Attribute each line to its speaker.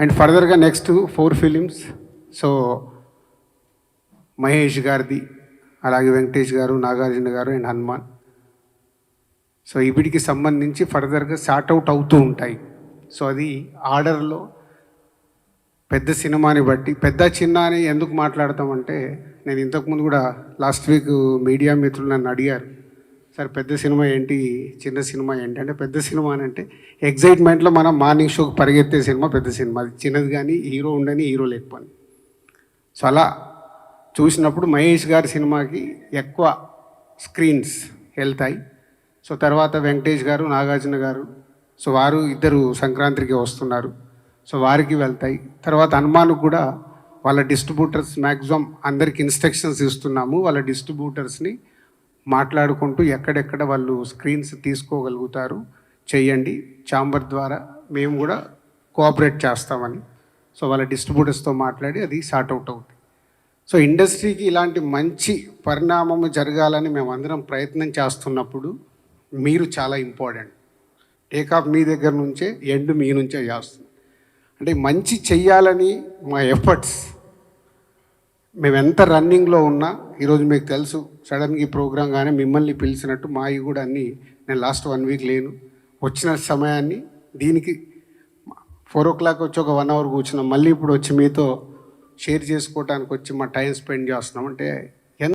Speaker 1: And ఫర్దర్గా next four films so Mahesh గారిది అలాగే వెంకటేష్ గారు నాగార్జున గారు అండ్ హనుమాన్ సో వీటికి సంబంధించి ఫర్దర్గా సార్ట్ అవుట్ అవుతూ ఉంటాయి. సో అది ఆర్డర్లో పెద్ద సినిమాని బట్టి పెద్ద చిన్న అని ఎందుకు మాట్లాడతామంటే నేను ఇంతకుముందు కూడా లాస్ట్ వీక్ మీడియా మిత్రులు నన్ను అడిగారు. సార్ పెద్ద సినిమా ఏంటి? చిన్న సినిమా ఏంటి? అంటే పెద్ద సినిమా అని అంటే ఎగ్జైట్మెంట్లో మనం మార్నింగ్ షోకి పరిగెత్తే సినిమా పెద్ద సినిమా. అది చిన్నది కానీ హీరో ఉండని హీరో లేకపోని. సో అలా చూసినప్పుడు మహేష్ గారి సినిమాకి ఎక్కువ స్క్రీన్స్ వెళ్తాయి. సో తర్వాత వెంకటేష్ గారు నాగార్జున గారు సో వారు ఇద్దరు సంక్రాంతికి వస్తున్నారు. సో వారికి వెళ్తాయి. తర్వాత హనుమాన్కు కూడా వాళ్ళ డిస్ట్రిబ్యూటర్స్ మ్యాక్సిమం అందరికి ఇన్స్ట్రక్షన్స్ ఇస్తున్నాము. వాళ్ళ డిస్ట్రిబ్యూటర్స్ని మాట్లాడుకుంటూ ఎక్కడెక్కడ వాళ్ళు స్క్రీన్స్ తీసుకోగలుగుతారు చేయండి ఛాంబర్ ద్వారా మేము కూడా కోఆపరేట్ చేస్తామని. సో వాళ్ళ డిస్ట్రిబ్యూటర్స్తో మాట్లాడి అది సార్ట్ అవుట్ అవుతుంది సో ఇండస్ట్రీకి ఇలాంటి మంచి పరిణామము జరగాలని మేమందరం ప్రయత్నం చేస్తున్నప్పుడు మీరు చాలా ఇంపార్టెంట్. టేకాఫ్ మీ దగ్గర నుంచే ఎండ్ మీ నుంచే చేస్తుంది. అంటే మంచి చెయ్యాలని మా ఎఫర్ట్స్ మేము ఎంత రన్నింగ్లో ఉన్నా ఈరోజు మీకు తెలుసు సడన్గా ఈ ప్రోగ్రామ్ కానీ మిమ్మల్ని పిలిచినట్టు మావి కూడా అన్నీ నేను లాస్ట్ వన్ వీక్ లేను. వచ్చిన సమయాన్ని దీనికి ఫోర్ ఓ క్లాక్ వచ్చి ఒక వన్ అవర్ కూర్చున్నాం. మళ్ళీ ఇప్పుడు వచ్చి మీతో షేర్ చేసుకోవడానికి వచ్చి మా టైం స్పెండ్ చేస్తున్నాం. అంటే